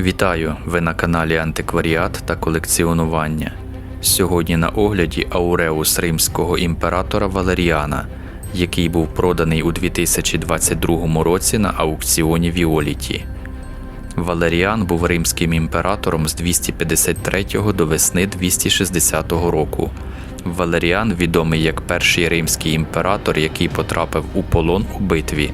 Вітаю! Ви на каналі Антикваріат та колекціонування. Сьогодні на огляді ауреус римського імператора Валеріана, який був проданий у 2022 році на аукціоні Віоліті. Валеріан був римським імператором з 253 до весни 260 року. Валеріан, відомий як перший римський імператор, який потрапив у полон у битві,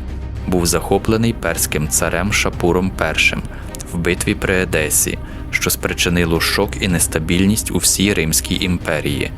був захоплений перським царем Шапуром І в битві при Едесі, що спричинило шок і нестабільність у всій Римській імперії.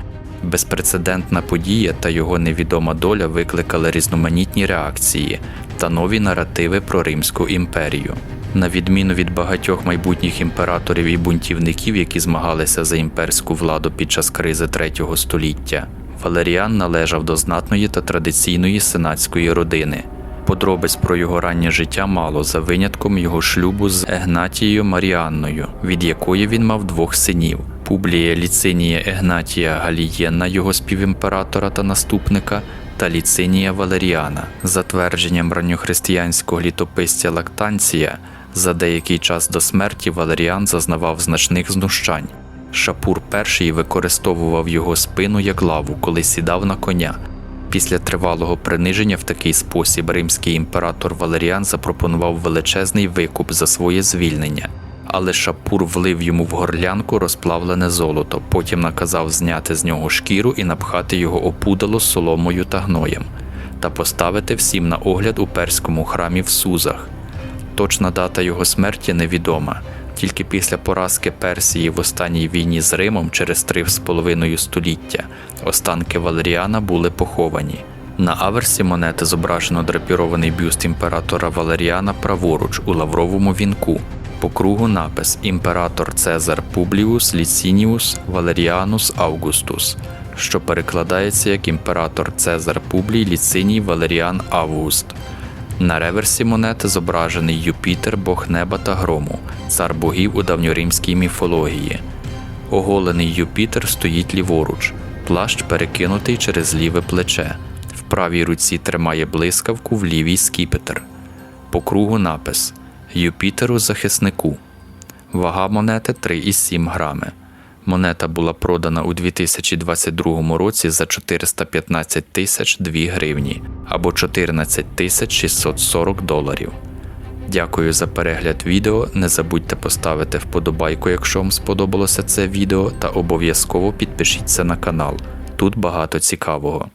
Безпрецедентна подія та його невідома доля викликали різноманітні реакції та нові наративи про Римську імперію. На відміну від багатьох майбутніх імператорів і бунтівників, які змагалися за імперську владу під час кризи третього століття, Валеріан належав до знатної та традиційної сенатської родини. Подробиць про його раннє життя мало за винятком його шлюбу з Егнатією Маріанною, від якої він мав двох синів. Публія Ліцинія Егнатія Галієна, його співімператора та наступника, та Ліцинія Валеріана. За твердженням ранньохристиянського літописця Лактанція, за деякий час до смерті Валеріан зазнавав значних знущань. Шапур І використовував його спину як лаву, коли сідав на коня. Після тривалого приниження в такий спосіб римський імператор Валеріан запропонував величезний викуп за своє звільнення, але Шапур влив йому в горлянку розплавлене золото, потім наказав зняти з нього шкіру і напхати його опудало соломою та гноєм, та поставити всім на огляд у перському храмі в Сузах. Точна дата його смерті невідома. Тільки після поразки Персії в останній війні з Римом через три з половиною століття останки Валеріана були поховані. На аверсі монети зображено драпірований бюст імператора Валеріана праворуч у лавровому вінку. По кругу напис Імператор Цезар Публіус Ліцініус Валеріанус Августус, що перекладається як імператор Цезар Публій Ліциній Валеріан Август. На реверсі монети зображений Юпітер, бог неба та грому, цар богів у давньоримській міфології. Оголений Юпітер стоїть ліворуч, плащ перекинутий через ліве плече. В правій руці тримає блискавку, в лівій скіпетр. По кругу напис Юпітеру захиснику. Вага монети 3,7 грами. Монета була продана у 2022 році за 415 тисяч 2 гривні або 14 тисяч 640 доларів. Дякую за перегляд відео. Не забудьте поставити вподобайку, якщо вам сподобалося це відео, та обов'язково підпишіться на канал. Тут багато цікавого.